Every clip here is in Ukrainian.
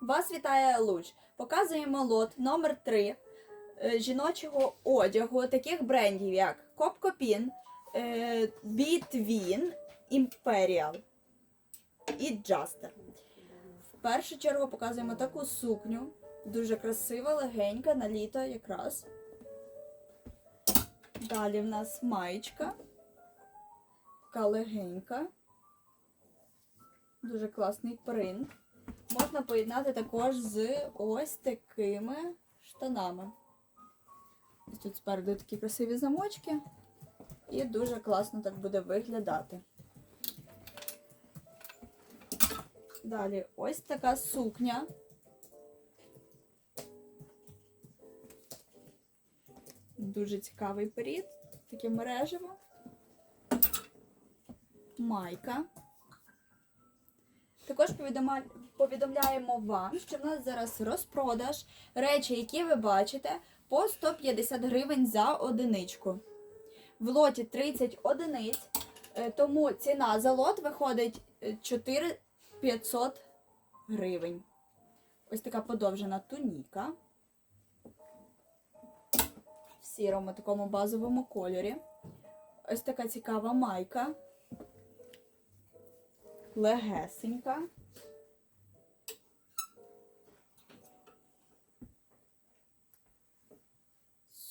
Вас вітає Луч. Показуємо лот номер 3 жіночого одягу таких брендів, як Копкопін, Бітвін, Imperial і Джастер. В першу чергу показуємо таку сукню. Дуже красива, легенька, на літо якраз. Далі в нас маєчка. Така легенька. Дуже класний принт. Можна поєднати також з ось такими штанами. Ось тут спереду такі красиві замочки. І дуже класно так буде виглядати. Далі ось така сукня. Дуже цікавий перід. Таке мережево. Майка. Також повідомляємо вам, що в нас зараз розпродаж речі, які ви бачите, по 150 гривень за одиничку. В лоті 30 одиниць, е, тому ціна за лот виходить е, 4500 гривень. Ось така подовжена туніка. В сірому такому базовому кольорі. Ось така цікава майка. Легесенька.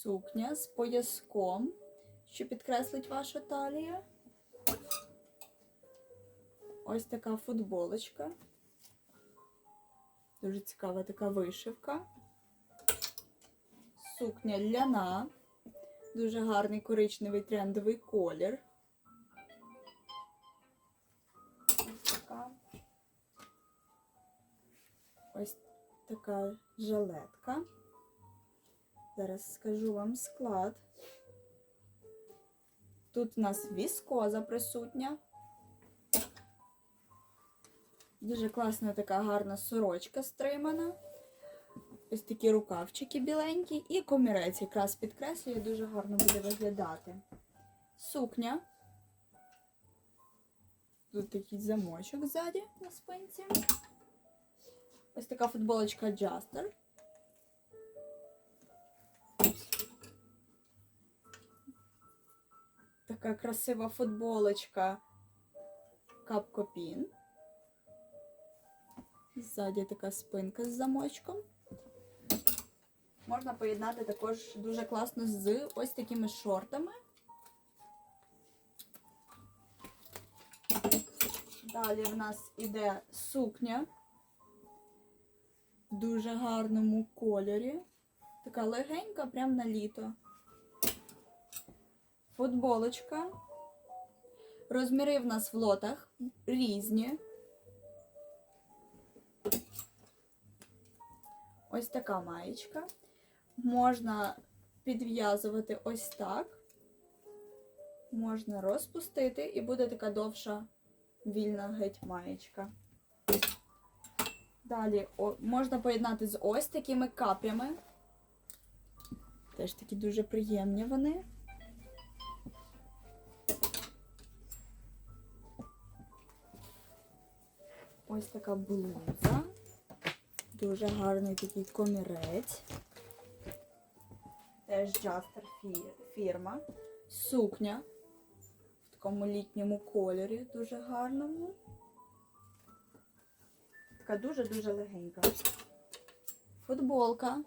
Сукня з пояском, що підкреслить вашу талію. Ось така футболочка. Дуже цікава така вишивка. Сукня ляна. Дуже гарний коричневий трендовий колір. Ось така. Ось така жилетка. Зараз скажу вам склад. Тут у нас віскоза присутня. Дуже класна така гарна сорочка стримана. Ось такі рукавчики біленькі і комірець якраз підкреслює, дуже гарно буде виглядати. Сукня. Тут такий замочок ззаді на спинці. Ось така футболочка Джастер. Така красива футболочка Капкопін. Ззаді така спинка з замочком. Можна поєднати також дуже класно з ось такими шортами. Далі в нас іде сукня в дуже гарному кольорі. Така легенька, прям на літо. Футболочка. Розміри в нас в лотах різні. Ось така маєчка. Можна підв'язувати ось так. Можна розпустити і буде така довша вільна геть маєчка. Далі о, можна поєднати з ось такими каплями. Теж такі дуже приємні вони. Ось така блуза. Дуже гарний такий комірець. Теж Джастер фірма. Сукня в такому літньому кольорі, дуже гарному. Така дуже-дуже легенька. Футболка.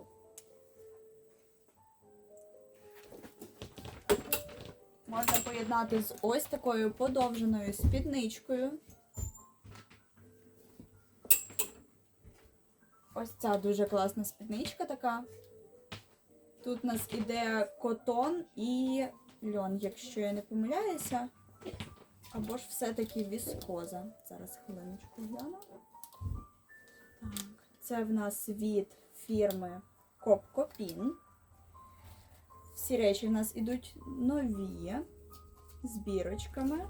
Можна поєднати з ось такою подовженою спідничкою. Ось ця дуже класна спідничка така. Тут у нас іде котон і льон, якщо я не помиляюся. Або ж все-таки віскоза. Зараз хвилиночку гляну. Так, це в нас від фірми Копкопін. Всі речі в нас ідуть нові з бірочками.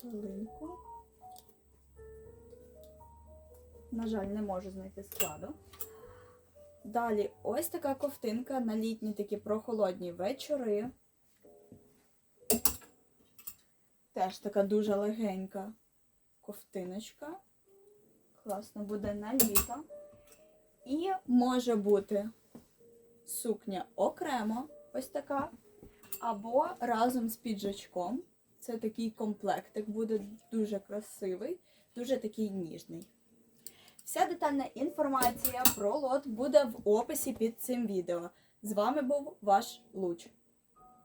Хвилинку. На жаль, не можу знайти складу. Далі ось така ковтинка на літні такі прохолодні вечори. Теж така дуже легенька. ковтиночка. Класно буде на літо. І може бути сукня окремо, ось така, або разом з піджачком. Це такий комплектик, буде дуже красивий, дуже такий ніжний. Вся детальна інформація про лот буде в описі під цим відео. З вами був ваш Луч.